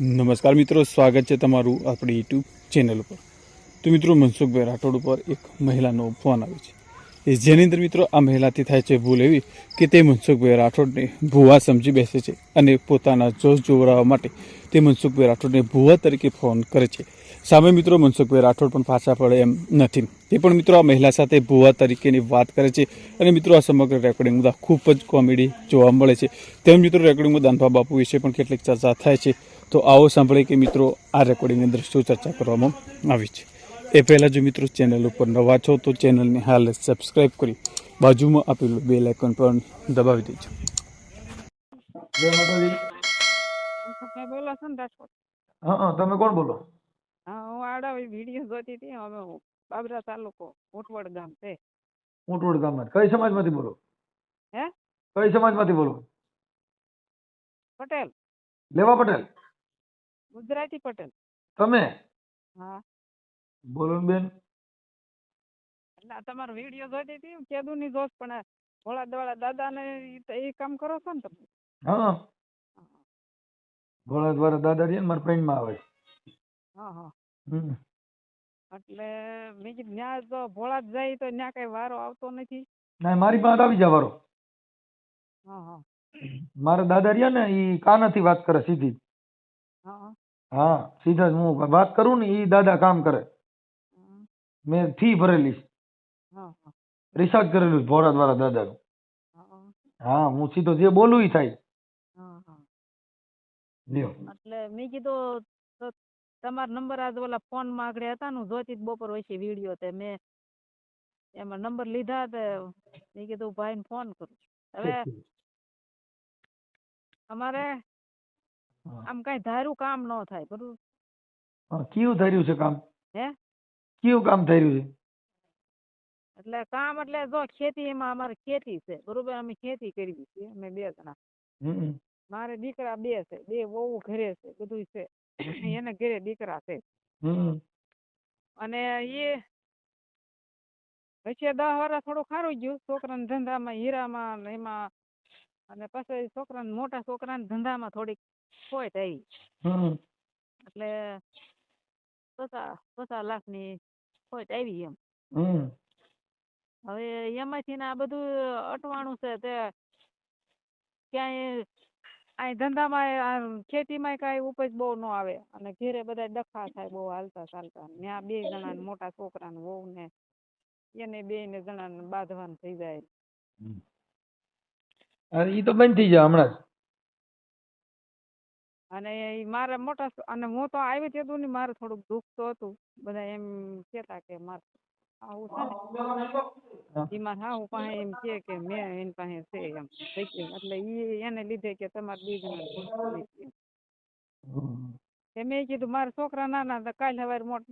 નમસ્કાર મિત્રો, સ્વાગત છે તમારું આપણી યુટ્યુબ ચેનલ ઉપર. તો મિત્રો, મનસુખભાઈ રાઠોડ ઉપર એક મહિલાનો ફોન આવે છે. જેની અંદર મિત્રો, આ મહિલાથી થાય છે ભૂલ એવી કે તે મનસુખભાઈ રાઠોડને ભૂવા સમજી બેસે છે અને પોતાના જોશ જોવડાવવા માટે તે મનસુખભાઈ રાઠોડને ભૂવા તરીકે ફોન કરે છે. સામે મિત્રો, મનસુખભાઈ રાઠોડ પણ પાછા પડે એમ નથી. તે પણ મિત્રો, આ મહિલા સાથે ભૂવા તરીકેની વાત કરે છે અને મિત્રો, આ સમગ્ર રેકોર્ડિંગ બધા ખૂબ જ કોમેડી જોવા મળે છે. તેમ મિત્રો રેકોર્ડિંગમાં દાનભા બાપુ વિશે પણ કેટલીક ચર્ચા થાય છે. તો આવો સાંભળીએ કે મિત્રો આ રેકોર્ડિંગની અંદર શું ચર્ચા કરવામાં આવી છે. એ પહેલાં જો મિત્રો ચેનલ ઉપર નવા છો તો ચેનલને હાલ સબસ્ક્રાઈબ કરી બાજુમાં આપેલું બે લાઇકન પણ દબાવી દેજો. જય માતાજી. તમે બોલો છો ને રાજકોટ? હા હા તમે કોણ બોલો? હા હું આડાવી વીડિયો જોતી હતી. અમે બાબરા તાલુકો ઉટવડ ગામ છે. ઉટવડ ગામમાં કઈ સમાજમાંથી બોલો? હે? કઈ સમાજમાંથી બોલો? પટેલ. લેવા પટેલ? ગુજરાતી પટેલ. તમે? હા. બોલો બેન. એટલે તમારો વીડિયો જોતી હતી કેદુ ની જોશ પણ ભોળા દવાળા દાદા ને એ કામ કરો છો ને તમે? હા. ભોળા દ્વારા દાદા રે ને મારા માં આવે. હા હા. એટલે મેં કીધું ન્યા તો ભોળા જાય તો ન્યા કઈ વારો આવતો નથી. ના મારી પાસે આવી જવારો હા હા. મારા દાદા રહ્યા ને ઈ કાનાથી વાત કરે સીધી. હા. હા સીધા જ હું વાત કરું ને એ દાદા કામ કરે. મેં ફી ભરેલી. છે. હા હા. રિસર્ચ કરેલું છે ભોળા દ્વારા દાદાનું. હા હા. હું સીધો જે બોલું ઈ થાય. હા હા. લ્યો. એટલે મેં કીધું તો તમારો નંબર આજ ઓલા ફોનમાં આગળ હતા ને હું જોતી જ બપોર વચ્ચે વીડિયો તે મેં એમાં નંબર લીધા તે મેં કીધું ભાઈને ફોન કરું હવે અમારે. આમ કઈ ધાર્યું કામ ન થાય બરોબર? કયું ધાર્યું છે કામ? હે? કયું કામ ધાર્યું છે? એટલે કામ એટલે જો ખેતીમાં અમારે ખેતી છે બરોબર? અમે ખેતી કરવી છે અમે બે જણા. મારે દીકરા બે છે બે વહુ ઘરે છે બધું છે. એને ઘરે દીકરા છે. અને એ પછી દસ વર્ષ થોડું ખારું ગયું છોકરાના ધંધામાં હીરામાં એમાં અને પછી છોકરાને મોટા છોકરાને ધંધામાં થોડીક ખોટ તો એટલે પચાસ પચાસ લાખની તો આવી એમ. હવે એમાંથી ને આ બધું અટવાણું છે તે ક્યાંય આ ધંધામાં ખેતીમાં કાંઈ ઉપજ બહુ ન આવે. અને ઘેરે બધા ડખા થાય બહુ હાલતા ચાલતા. ત્યાં બે જણા મોટા છોકરા ને વહુ ને એને બે ને જણા ને બાંધવાનું થઈ જાય. અરે ઈ તો બંધ થઈ જાય હમણાં જ. અને મારે મોટા અને હું તો આવી તેતું ને મારે થોડુંક દુઃખ તો હતું. બધા એમ કહેતા કે મારે આવું છે ને. ઈ મારે હાહુ પાસે એમ કે કે મેં એની પાસે છે એમ. એટલે ઈ એને લીધે કે તમારે બે તે મેં કીધું મારા છોકરા નાના હતા કાલ સવારે મોટ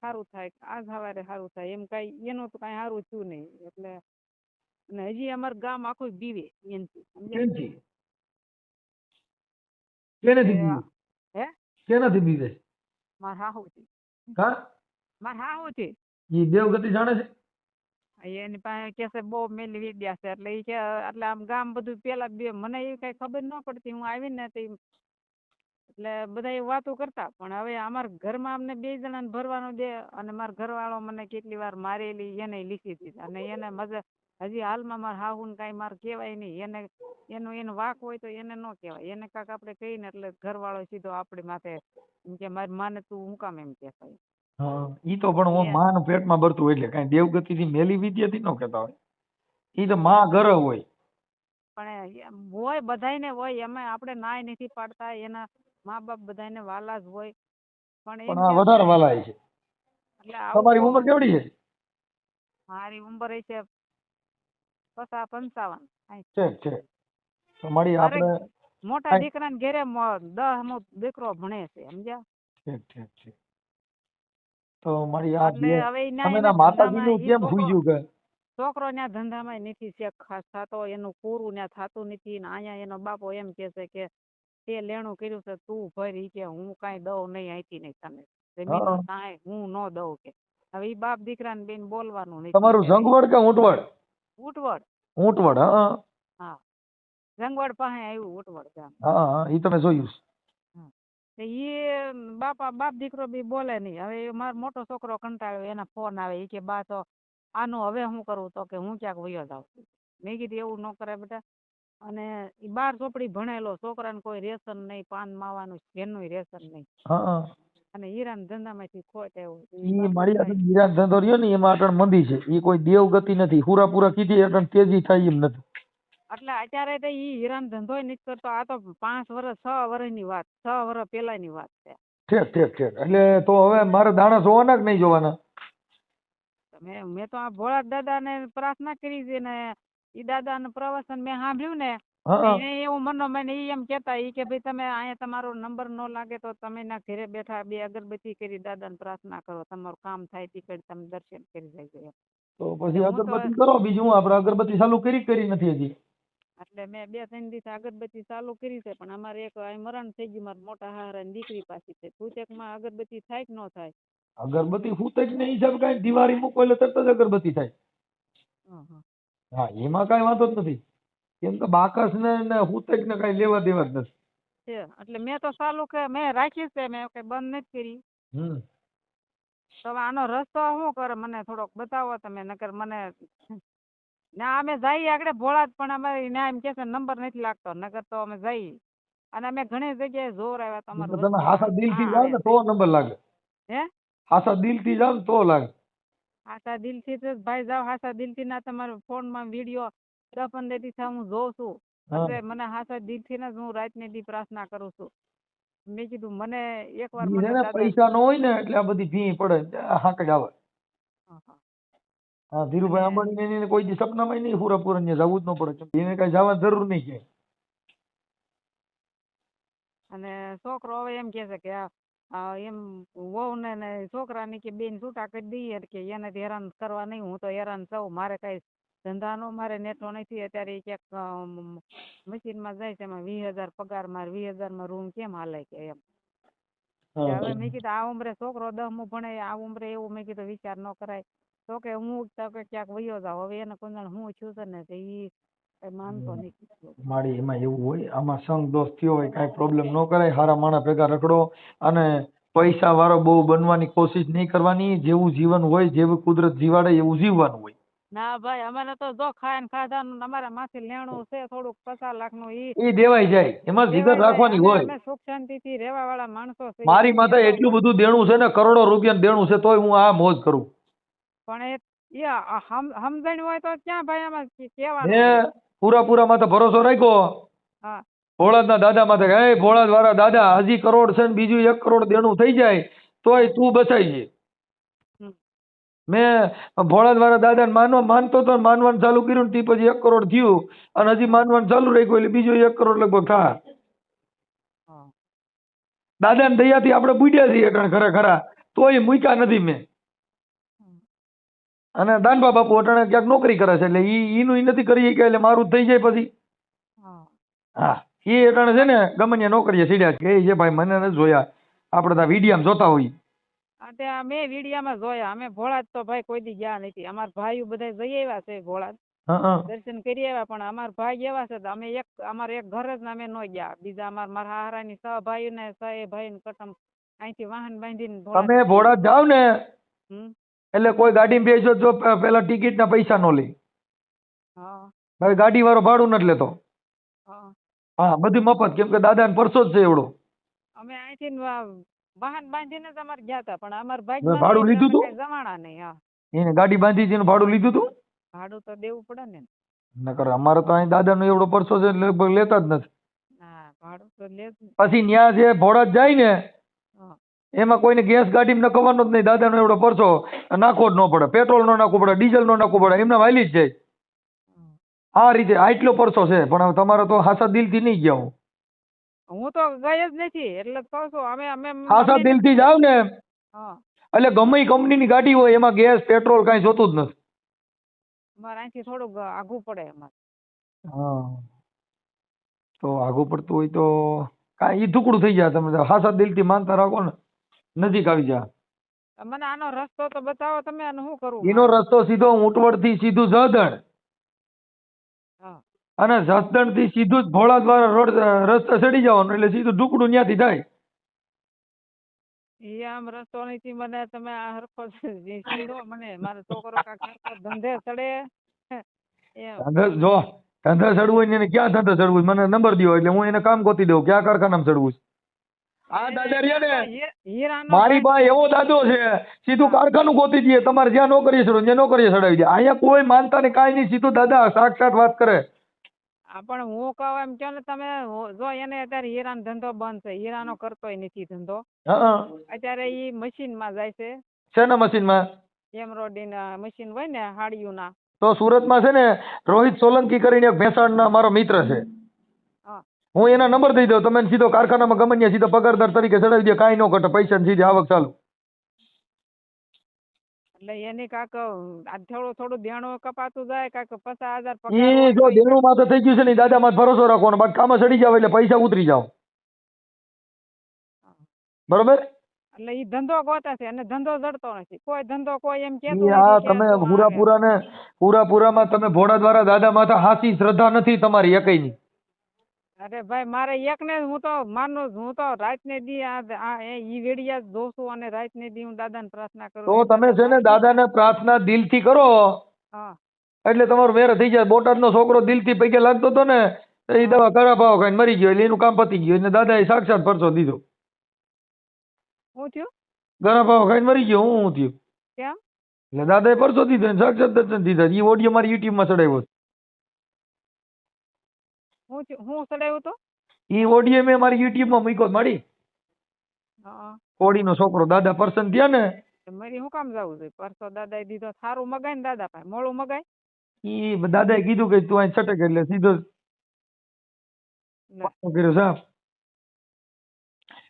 સારું થાય આજ સવારે સારું થાય. એમ કાંઈ એનું તો કાંઈ સારું થયું નહીં. એટલે અને હજી અમારું ગામ આખું બીવે એનથી? કેનથી બીવે હે? કેનેથી બીવે મારા હાહુથી મારા હાહુથી ઈ દેવગતિ જાણે છે? એની પાસે કે છે બહુ મેલી વિદ્યા છે એટલે ઈ કે એટલે આમ ગામ બધું પેલા બે મને એ કઈ ખબર ન પડતી હું આવીને તે એટલે બધા એ વાતો કરતા પણ હવે અમારા ઘરમાં અમને બે જણાને ભરવાનો દે અને મારા ઘરવાળો મને કેટલી વાર મારેલી એને લીખી દીધા અને એને મજા હજી હાલમાં મારા હાહુ ને કાંઈ મારે કહેવાય નહીં. એને એનો એનો વાક હોય તો એને ન કહેવાય. એને કાંક આપણે કહીને એટલે ઘરવાળો સીધો આપણે માથે એમ કે મારી માને તું હું કામ એમ કે હા ઈ તો પણ હું પેટમાં ભરતું એટલે કાંઈ દેવગતિ થી મેલી વિદ્યાથી ન કહેતા હોય. ઈ તો માં ઘર હોય. પણ હોય બધાયને હોય. એમાં આપણે નાય નથી પાડતા. એના મા બાપ બધાયને વાલા જ હોય. પણ પણ આ વધારે વાલા છે. તમારી ઉંમર કેવડી છે? મારી ઉંમર છે પચાસ પંચાવન. તો મારી આપણે. મોટા દીકરાને ઘેરે દસ નો દીકરો ભણે છે સમજ્યા? ઠીક ઠીક ઠીક. તો મારી આ બે. તમે ના ના માતાજીનું કેમ ગયું કે? છોકરો ત્યાં ધંધામાં નથી શેખ ખાસ થતો એનું પૂરું ત્યાં થતું નથી ને અહીંયા એનો બાપો એમ કે છે કે તે લેણું કર્યું છે તું ભરી કે હું કાંઈ દઉં નહીં આઈતી નહીં તમે હું. ન દઉં કે. હવે ઈ બાપ દીકરાને બેન બોલવાનું નહીં તમારું ઝંગવડ કે ઊંટવડ? ઉટવડ ઊંટવડ હા હા. રંગવડ પાસે આવ્યું ઉટવડ ગામ હા હા ઈ તમે જોયું છે. ઈ બાપા બાપ દીકરો બી બોલે નહીં. હવે મારો મોટો છોકરો કંટાળ્યો એના ફોન આવે ઈ કે બા તો આનું હવે શું કરું? તો કે હું ક્યાંક વયો જાઉં? મેં કીધું એવું ન કરે બેટા. અને ઈ બાર ચોપડી ભણેલો છોકરાને કોઈ રેશન નહીં પાન માવાનું ઘેરનું રેશન નહીં. હા. અને હીરાના ધંધામાંથી ખોટ ઈ મારી આગળ હીરા ધંધો રહ્યો ને એમાં અટણ મંદી છે. ઈ કોઈ દેવગતિ નથી. પૂરા પૂરા કીધી અટણ તેજી થાય એમ નથી. એટલે અત્યારે તો ઈ હીરાનો ધંધો નથી કરતો. આ તો પાંચ વર્ષ છ વર્ષની વાત. છ વર્ષ પહેલાની વાત છે. ઠેક ઠેક ઠેક. એટલે તો હવે મારે દાણા જોવાના કે નહીં જોવાના? મેં મેં તો આ ભોળા દાદાને પ્રાર્થના કરી છે ને ઈ દાદાનું પ્રવચન મેં સાંભળ્યું ને. એને એવું મનો ઈ એમ કહેતા ઈ કે ભાઈ તમે અહીંયા તમારો નંબર ન લાગે તો તમે ના ઘરે બેઠા બે અગરબત્તી કરી દાદાને પ્રાર્થના કરો. તમારું કામ થાય તે કરી તમે દર્શન કરી જજો તો પછી અગરબત્તી કરો બીજું આપણે અગરબત્તી ચાલુ કરી કરી નથી હજી? એટલે મેં બે ત્રણ દિવસ અગરબત્તી ચાલુ કરી છે પણ અમારે એક મરણ થઈ ગયું મારા મોટા હારાની દીકરી પાછી છે. ફૂચકમાં અગરબત્તી થાય કે ન થાય? અગરબત્તી ફૂટે જ નહીં હિસાબ કાંઈ દિવાળી મૂકો એટલે તરત જ અગરબત્તી થાય. હં, એમાં કાંઈ વાંધો જ નથી. કેમ કે બાકસ ને ને હુતક ને કાંઈ લેવા દેવા જ નથી. એટલે મેં તો ચાલુ કે મેં રાખી છે મેં કઈ બંધ નથી કરી. હમ. તો આનો રસ્તો શું કરે મને થોડોક બતાવો તમે નકર મને ના અમે જઈએ આગળ ભોળા પણ અમારે ના એમ કે નંબર નથી લાગતો નકર તો અમે જઈએ. અને અમે ઘણી જગ્યાએ જોર આવ્યા તમારો તમે હાસા દિલથી જાઓ ને તો નંબર લાગે. હે? હાસા દિલથી થી જાવ તો લાગે. હાસા દિલથી તો ભાઈ જાવ હાસા દિલથી ના તમારા ફોનમાં વીડિયો દસ પંદર દિવસ હું જોઉં છું. એટલે મને હાથા દિલથી ને હું રાતને દી પ્રાર્થના કરું છું. મેં કીધું મને એકવાર મને ને પૈસા ન હોય ને એટલે આ બધી ભી પડે હાંક જ આવે. હા, ધીરુભાઈ અંબાણી ને કોઈ દી સપનામાં નહીં પૂરા પૂરા ને જવું જ ન પડે એને કઈ જવાની જરૂર નહીં કે અને છોકરો હવે એમ કે છે કે એમ વહુ ને છોકરાને કે બેન છૂટા કરી દઈએ કે એને હેરાન કરવા નહીં હું તો હેરાન થઉં મારે કાંઈ ધંધાનો મારે નેટો નથી અત્યારે ક્યાંક મશીનમાં જાય છે એમાં વીસ હજાર પગાર મારે વીસ હજારમાં રૂમ કેમ હાલે કે એમ. હવે મેં કીધું આ ઉંમરે છોકરો દસમું ભણે આ ઉંમરે એવું. મેં કીધું વિચાર ન કરાય. તો કે હું તો કે ક્યાંક વયો જાઉં. હવે એને કોઈ હું છું છે ને તે ઈ માનતો નહીં મારી એમાં એવું હોય આમાં સંગ દોસ્ત થયો હોય કાંઈ પ્રોબ્લેમ ન કરાય હારા માણસ ભેગા રખડો અને પૈસા વાળો બહુ બનવાની કોશિશ નહીં કરવાની જેવું જીવન હોય જેવું કુદરત જીવાડે એવું જીવવાનું હોય. ના ભાઈ અમારે તો જો ખાઈને ખાધાનું ને અમારા માથે લેણું છે થોડુંક પચાસ લાખનું ઈ ઈ દેવાઈ જાય. એમાં વિગત રાખવાની હોય. અમે સુખ શાંતિથી રહેવા વાળા માણસો છે મારી માતા એટલું બધું દેણું છે ને કરોડો રૂપિયા દેણું છે તોય હું આ મોજ કરું. પણ એ સમજણ હોય તો ક્યાં ભાઈ આમાં કેવા કહેવાનું? મેં પૂરા માં તો ભરોસો રાખ્યો. હા. ભોળાદના દાદા માથે હે ભોળાદ વાળા દાદા હજી કરોડ છે ને બીજું એક કરોડ દેણું થઈ જાય તોય તું બચાઈ હમ. મેં ભોળા દ્વારા દાદાને માનવા માનતો તો ને માનવાનું ચાલુ કર્યું તે પછી એક કરોડ થયું અને હજી માનવાનું ચાલુ રાખ્યું એટલે બીજું એક કરોડ લગભગ થાય દાદા ને દયાથી આપણે બુડ્યા છીએ અટાણે ખરા ખરા તોય મૂક્યા નથી મેં. અને દાનબા બાપુ અટાણે ક્યાંક નોકરી કરે છે એટલે ઈ ઈનું ઈ નથી કરી શક્યા એટલે મારું થઈ જાય પછી. હા. એ અટાણે છે ને ગમે નોકરીએ સીડ્યા છે. કે છે ભાઈ મને નથી જોયા. આપણે તો વિડીયામાં જોતા હોઈએ. આ તે વિડિયામાં જોયા અમે ભોળાજ તો ભાઈ કોઈ દી ગયા નથી. અમાર ભાઈઓ બધા જઈ આવ્યા છે ભોળાજ દર્શન કરી આવ્યા પણ અમાર ભાઈ એવા છે અમે એક અમાર એક ઘર જ અમે નો ગયા. બીજા અમાર મારા હારાની સહ ભાઈઓ ને સહ ભાઈ ને કટમ અહીંથી વાહન બાંધીને તમે ભોળા જાવ ને એટલે કોઈ ગાડીમાં બેસો તો પેલા પેલા ટિકિટના પૈસા નો લે. હા. ભાઈ ગાડી વાળો ભાડું નથી લેતો. હા. બધું મફત કેમ કે દાદાને પરસો જ છે એવડો. અમે અહીંથી ન વાહન બાંધીને જ અમારે ગયા હતા પણ અમાર ભાઈ ભાડું લીધું હતું જમાણા નહીં હા. એને ગાડી બાંધી છે ભાડું લીધું હતું ભાડું તો દેવું પડે ને. નકર અમારે તો અહીં દાદાનો એવડો પરસો છે લગભગ લેતા જ નથી. હા ભાડું તો લે પછી ન્યા જે ભોળા જાય ને એમાં કોઈને ગેસ ગાડીમાં નખવાનો જ નહીં દાદાનો એવડો પરસો નાખવો જ ન પડે પેટ્રોલ નો નાખવું પડે ડીઝલ નો નાખવું પડે એમને વાયલી જ જાય. આ રીતે આટલો પરસો છે પણ તમારે તો હાસા દિલથી નહીં ગયા હું. હું તો ગઈ જ નથી એટલે જ કહું છું અમે અમે ખાસા દિલથી જાવ ને. એટલે ગમે કંપનીની ગાડી હોય એમાં ગેસ પેટ્રોલ કાંઈ જોતું જ નથી. અમારે અહીંથી થોડુંક આઘું પડે અમારે. હા. તો આઘું પડતું હોય તો કાંઈ ઈ ટુકડું થઈ જાય તમે ખાસા દિલથી માનતા રાખો ને. નજીક આવી જા. મને આનો રસ્તો તો બતાવો તમે આનું શું કરવું એનો રસ્તો સીધો ઊંટવડથી સીધું જધણ. અને જસદણથી સીધું જ ભોળા દ્વારા રોડ રસ્તે ચડી જવાનું એટલે સીધું ટુકડું ત્યાંથી થાય. ઈ આમ રસ્તો નથી મને તમે આ હરખો સીધો મને મારો છોકરો કાંઈક ધંધે ચડે. ધંધે જો ધંધે ચડવું હોય ને એને ક્યાં ધંધે ચડવું મને નંબર દ્યો એટલે હું એને કામ ગોતી દઉં ક્યાં કારખાનામાં ચડવું છે? આ દાદા રહ્યા ને? મારી પાસે એવો દાદો છે સીધું કારખાનું ગોતી દઈએ તમારે જ્યાં નોકરી ચડો ત્યાં નોકરી ચડાવી દે અહીંયા કોઈ માનતા ને કાંઈ નહીં સીધું દાદા સાક્ષાત વાત કરે. હા પણ હું કહું એમ કે ને તમે જો એને અત્યારે હીરાનો ધંધો બંધ છે હીરાનો કરતોય નથી ધંધો. અત્યારે ઈ મશીનમાં જાય છે. શેના મશીનમાં? એમરોડી ના મશીન હોય ને હાડિયુંના. તો સુરતમાં છે ને રોહિત સોલંકી કરીને એક ભેસાણના મારો મિત્ર છે. હા. હું એના નંબર દઈ દઉં તમે સીધો કારખાનામાં ગમે ત્યાં સીધો પગારદાર તરીકે ચડાવી દે કાંઈ ન ઘટે પૈસા સીધી આવક ચાલુ. એટલે એની કાક આ થોડું થોડું દેણું કપાતું જાય કાક પચાસ હજાર ઈ જો તો ઈ- દેણું થઈ ગયું છે ને દાદા માં ભરોસો રાખવાનો બાકી કામ ચડી જાવ એટલે પૈસા ઉતરી જાવ. બરોબર? એટલે ઈ ધંધો ગોતે છે અને ધંધો જડતો નથી. કોઈ ધંધો કોઈ એમ કે કે તમે તું પૂરા પૂરા ને પૂરા પૂરામાં તમે ભોળા દ્વારા દાદા માતા હાસી શ્રદ્ધા નથી તમારી એકયની. અરે ભાઈ મારે એક ને હું તો માનું હું તો રાત ને દી આ ઈ વેડિયા જ જોઉં છું અને રાત ને દી હું દાદાને પ્રાર્થના કરું તો તમે છે ને દાદાને પ્રાર્થના દિલથી કરો. હા. એટલે તમારો મેર થઈ જાય. બોટાદનો છોકરો દિલથી પૈકે લાગતો હતો ને એ દવા ખરાબ ભાવ ખાઈને મરી ગયો. એટલે એનું કામ પતી ગયું. એટલે દાદાએ સાક્ષાત પરસો દીધો. શું થયું? ગરા ભાવ ખાઈને મરી ગયો. હું થયું? કેમ? એટલે દાદાએ પરસો દીધો સાક્ષાત દર્શન દીધા. એ ઓડિયો મારી યુટ્યુબમાં ચડાવ્યો હું હું ચડાવ્યું તો? ઈ ઓડિયો મેં મારી યુટ્યુબમાં મૂક્યો મળી હા. કોડીનો છોકરો દાદા પરસન થયા ને. મારી હું કામ જાવું છે? પરસો દાદા દીધો સારું મગાય ને દાદા પાસે મોડું મગાય? એ દાદાએ કીધું કે તું અહીં છટક એટલે સીધો કર્યો સાહેબ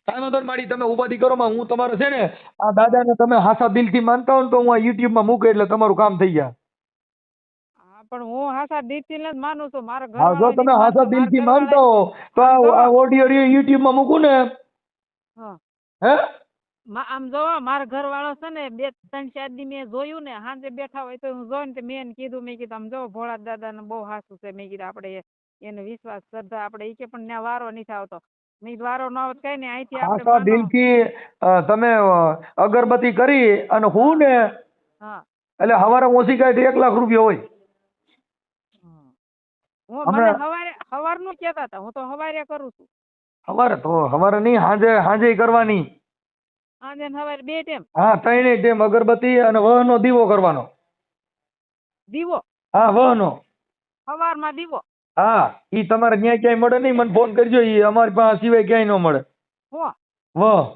કાંઈ વાંધો માડી તમે ઉપાધિ કરો માં હું તમારે છે ને આ દાદાને તમે હાસા દિલથી માનતા હો ને તો હું આ યુટ્યુબમાં મૂકે એટલે તમારું કામ થઈ જાય. પણ હું હાસા દિલથી નથી માનું છું. મારા ઘર હા જો તમે હાસા દિલથી માનતા હો તો આ ઓડિયો યુટ્યુબમાં મૂકું ને. હા. હે? મા- આમ જો મારા ઘરવાળો છે ને બે ત્રણ ચાર દી મેં જોયું ને સાંજે બેઠા હોય તો હું જોઈને ને મેં એને કીધું મેં કીધું આમ જો ભોળા દાદાને બહુ હાસું છે. મેં કીધું આપણે એને વિશ્વાસ શ્રદ્ધા આપણે એ કે પણ ત્યાં વારો નથી આવતો. મેં વારો ન આવત કઈ ને અહીંથી આપણે દિલથી તમે અગરબત્તી કરી અને હું ને હા. એટલે હવારે ઓછી કાઢી એક લાખ રૂપિયા હોય. હું મને હવારે હવારનું કહેતા હતા હું તો હવારે કરું છું. હવારે તો હવારે નહીં હાંજે હાંજે કરવાની. સાંજે ને હવારે બે ટાઈમ હા ત્રણેય ટાઈમ અગરબત્તી અને વહનો દીવો કરવાનો. દીવો? હા વહનો. હવારમાં દીવો? હા ઈ તમારે ન્યાય ક્યાંય મળે નહીં? મને ફોન કરજો ઈ અમારી પાસે સિવાય ક્યાંય ન મળે. વાહ વહ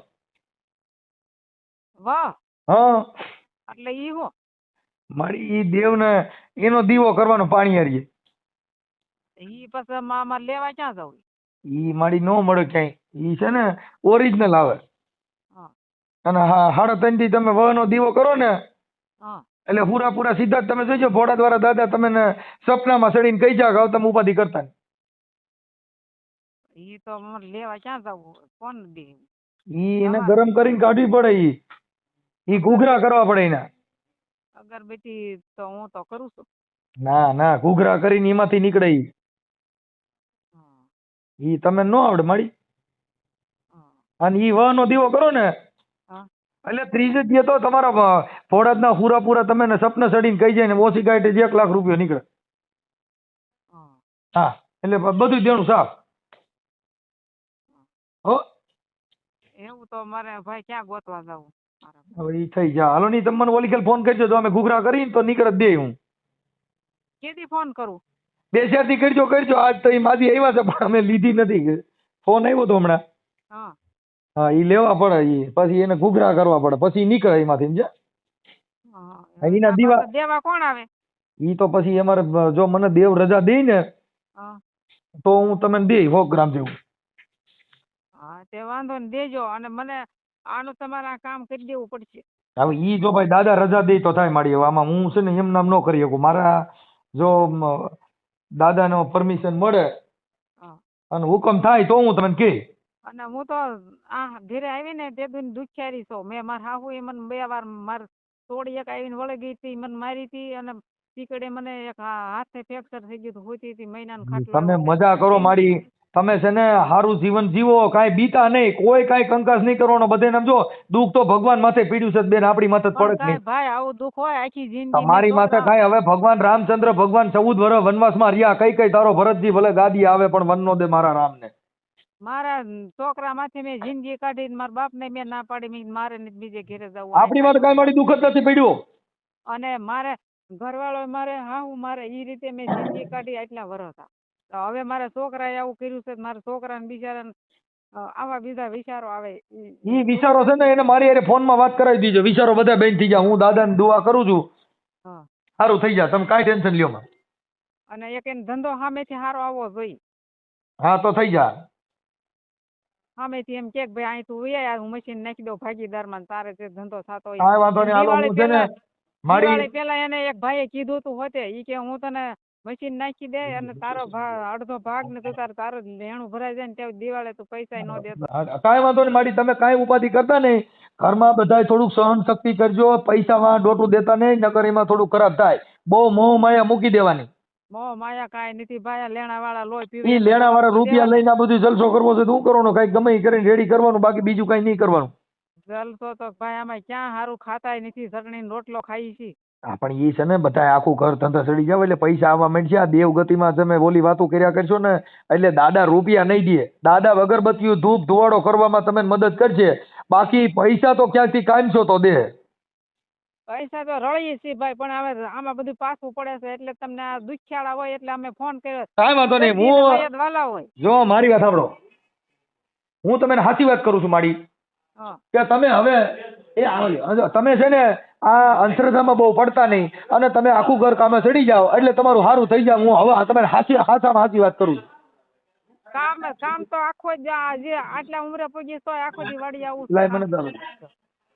વાહ હા. એટલે ઈ હો? મારી ઈ દેવને એનો દીવો કરવાનો પાણી હારીએ ઈ પછી માં અમારે લેવા ક્યાં જવું? ઈ મારી નો મળે ક્યાંય. ઈ છે ને ઓરિજિનલ આવે. અને સાડા ત્રણથી તમે વહનો દીવો કરો ને એટલે પૂરા પૂરા સીધા તમે જોજો ભોળા દ્વારા દાદા તમે સપનામાં સડીને કઈ જાગ આવ તમે ઉપાધિ કરતા ઈ તો લેવા ક્યાં જવું? કોણ દે? ઈ એને ગરમ કરીને કાઢવી પડે ઈ. ઈ ઘૂઘરા કરવા પડે એના. અગરબત્તી તો હું તો કરું છું. ના ના ઘૂઘરા કરીને એમાંથી નીકળે ઈ. ઈ તમે નો આવડે મારી અને ઈ વહનો દીવો કરો ને. એટલે ત્રીજે દીએ તો તમારા ફોડાદના પૂરા પૂરા તમે ને સપને ચડીને કહી જાય ને ઓછી ગાઈટે જ એક લાખ રૂપિયો નીકળે. હા. હા એટલે બધું દેણું સાફ. હો. એવું તો મારે ભાઈ ક્યાં ગોતવા જવું? હવે ઈ થઈ જા. હાલો નહીં તમને ઓલી ફોન કરજો. તો અમે ઘૂઘરા કરીને તો નીકળે જ દે હું. કેદી ફોન કરું? બે ચાર દી કરજો કરજો. આજ તો એ માદી આવ્યા છે પણ અમે લીધી નથી. ફોન આવ્યો તો હમણાં. હા. એ લેવા પડે એ પછી એને ઘૂઘરા કરવા પડે. પછી નીકળે એમાંથી સમજ્યા? એના દીવા- દેવા કોણ આવે? ઈ તો પછી અમારે જો મને દેવ રજા દે ને તો હું તમને દે સો ગ્રામ જેવું. હા તે વાંધો ને દેજો અને મને આનું તમારા કામ કરી દેવું પડશે. હવે ઈ જો ભાઈ દાદા રજા દે તો થાય મારી આમાં હું છે ને એમ નામ ન કરી શકું. મારા જો દાદાનો પરમિશન મળે અને હુકમ થાય તો હું તમને કહે અને હું તો આ ઘેરે આવી ને તે દિન દુખિયારી છો. મેં મારા હાહુ એ મને બે વાર માર તોડી એક આવીને વળી ગઈ હતી મને મારી હતી અને પીકડે મને એક હાથે ફ્રેક્ચર થઈ ગયું હતું હોતી હતી મહિનાનું ખાટલા તમે મજા કરો મારી તમે છે ને સારું જીવન જીવો કાંઈ બીતા નહીં કોઈ કાંઈ કંકાસ નહીં કરવાનો બધે આમ જો દુઃખ તો ભગવાન માથે પીડ્યું છે બેન આપણી માથે પડે જ નહીં. ભાઈ આવું દુઃખ હોય આખી જિંદગી તમારી માથે કાંઈ હવે ભગવાન રામચંદ્ર ભગવાન ચૌદ વર્ષ વનવાસમાં રહ્યા કઈ કઈ તારો ભરતજી ભલે ગાદી આવે પણ વનનો દે મારા રામને. મારા છોકરા માથે મેં જિંદગી કાઢી મારા બાપ ને મેં ના પાડી મેં મારે બીજે ઘેરે જવું આપણી માથે કાંઈ મારી દુઃખ જ નથી પડ્યું. અને મારે ઘરવાળો મારે હા હું મારે ઈ રીતે મેં જિંદગી કાઢી આટલા વર્ષ. તો હવે મારા છોકરાએ આવું કર્યું છે મારા છોકરાને બિચારાને આવા બીજા વિચારો આવે ઈ- વિચારો છે ને એને મારી હારે ફોનમાં વાત કરાવી દીજો. વિચારો બધા બેન થઈ જાય હું દાદાને દુઆ કરું છું. હા. સારું થઈ જાય. તમે કાંઈ ટેન્શન લ્યો માં અને એક એને ધંધો સામેથી સારો આવવો જોઈએ. હા તો થઈ જાય. સામેથી એમ કે ભાઈ અહીં તું ઉયા હું મશીન નાખી દઉં ભાગીદારમાં. તારે જે ધંધો થતો હોય કાંઈ વાંધો નહીં. હાલો હું છે ને મારી પેલા એને એક ભાઈએ કીધું તું હોતે. ઈ કે હું તને મશીન નાખી દે અને તારો ભાગ અડધો ભાગ ને તું તારે તારો લેણું ભરાઈ જાય ને ત્યાં દિવાળે તું પૈસા ન દેતો. કાંઈ વાંધો નહીં માડી તમે કાંઈ ઉપાધિ કરતા નહીં. ઘરમાં બધાય થોડુંક સહન શક્તિ કરજો પૈસામાં ડોટું દેતા નહીં નકર એમાં થોડું ખરાબ થાય. બહુ મોહ માયા મૂકી દેવાની. મોહ માયા કાંઈ નથી ભાયા લેણા વાળા લોહી ઈ લેણા વાળા રૂપિયા લઈને આ બધું જલસો કરવો છે તો શું કરવાનું? કાંઈ ગમે ઈ કરીને રેડી કરવાનું બાકી બીજું કાંઈ નહીં કરવાનું. જલસો તો ભાઈ આમાં ક્યાં સારું ખાતાય નથી ચટણી રોટલો ખાઈ છી. હા પણ એ છે ને બધા આખું ઘર ધંધા ચડી જાવ એટલે પૈસા આવવા માંડશે. આ દેવગતિમાં તમે ઓલી વાતો કર્યા કરશો ને એટલે દાદા રૂપિયા નહીં દે. દાદા અગરબત્તીઓ ધૂપ ધુવાડો કરવામાં તમે મદદ કરશે. બાકી પૈસા તો ક્યાંકથી કાંઈમશો તો દે. પૈસા તો રળીએ છીએ ભાઈ પણ હવે આમાં બધું પાછું પડે છે એટલે તમને આ દુખ્યાળા હોય એટલે અમે ફોન કર્યો કાંઈ વાંધો નહીં હું જો મારી વાત સાંભળો. હું તમને સાચી વાત કરું છું મારી. કે તમે હવે એ. તમે છે ને આ અંધશ્રદ્ધામાં બહુ પડતા નહીં. અને તમે આખું ઘર કામે ચડી જાઓ એટલે તમારું સારું થઈ જાય. હું હવે તમે સાચી હાચામાં સાચી વાત કરું કામ કામ તો આખો જ જે આટલા ઉંમરે પગી તોય આખો દી વાડી આવું લાય મને ચાલો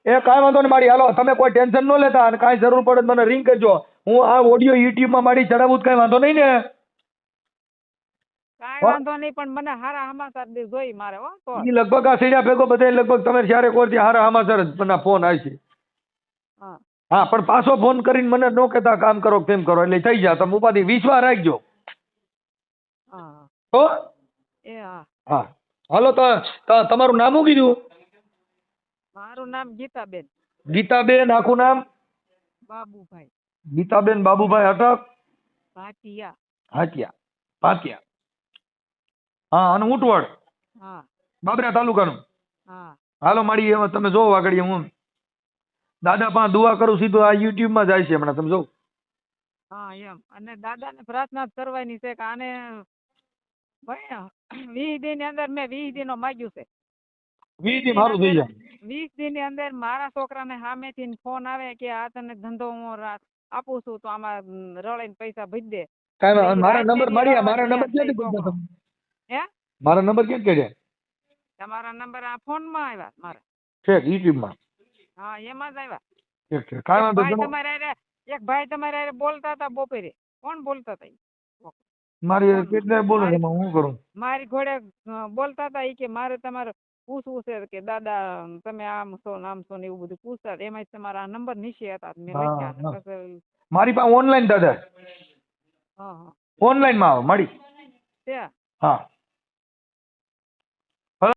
એ કાંઈ વાંધો નહીં મારી હાલો તમે કોઈ ટેન્શન ન લેતા અને કાંઈ જરૂર પડે મને રિંગ કરજો. હું આ ઓડિયો યુટ્યુબમાં મારી ચડાવું કાંઈ વાંધો નહીં ને? કાંઈ વાંધો નહીં પણ મને હારા સમાચાર જોઈ મારે હો ઈ લગભગ આ સીડા ભેગો બધા લગભગ તમે ચારે કોરથી હારા સમાચાર જ મને ફોન આવશે હા. હા પણ પાછો ફોન કરીને મને ન કહેતા કામ કરો તેમ કરો એટલે થઈ જાય. તમે ઉપાધિ વિશ્વાસ રાખજો. હા. એ હા. હા. હાલો તો તમારું નામ શું કીધું? મારું નામ ગીતાબેન. ગીતાબેન આખું નામ? બાબુભાઈ. ગીતાબેન બાબુભાઈ અટક ભાટિયા. હાટિયા ભાટિયા. હા અને ઊંટવડ? હા. બાબરા તાલુકાનું? હા. હાલો માડી તમે જોવો આગળ હું દાદા પણ દુઆ કરું સીધું આ યુટ્યુબમાં જાય છે હમણાં તમે જો હા એમ. અને દાદાને પ્રાર્થના કરવાની છે કે આને ભાઈ વીસ દિનની અંદર મેં વીસ દિનો માગ્યું છે. વીસ દિન મારું થઈ જાય. વીસ દિનની અંદર મારા છોકરાને સામેથી ફોન આવે કે આ તને ધંધો હું આપું છું તો આમાં રળીને પૈસા ભરી દે. કાંઈ મારા નંબર મળ્યા મારી નંબર ક્યાંથી દી તમે? હે? મારા નંબર ક્યાં કાઢ્યા તમારા નંબર આ ફોનમાં આવ્યા મારા. ઠીક યુટ્યુબમાં. હા એમાં જ આવ્યા. ઠીક ઠીક. કાંઈ વાંધો ભાઈ નહીં. તમારે એક ભાઈ તમારે હારે બોલતા હતા બપોરે. કોણ બોલતા હતા મારી કેટલાય બોલો એમાં હું કરું? મારી ઘોડે બોલતા હતા એ કે મારે તમારે પૂછવું છે કે દાદા તમે આમ છો નામ આમ છો ને એવું બધું પૂછતા. એમાં તમારા નંબર નીચે હતા મેં લખ્યા મારી પાસે ઓનલાઈન દાદા. ઓનલાઈનમાં આવે મારી. હા.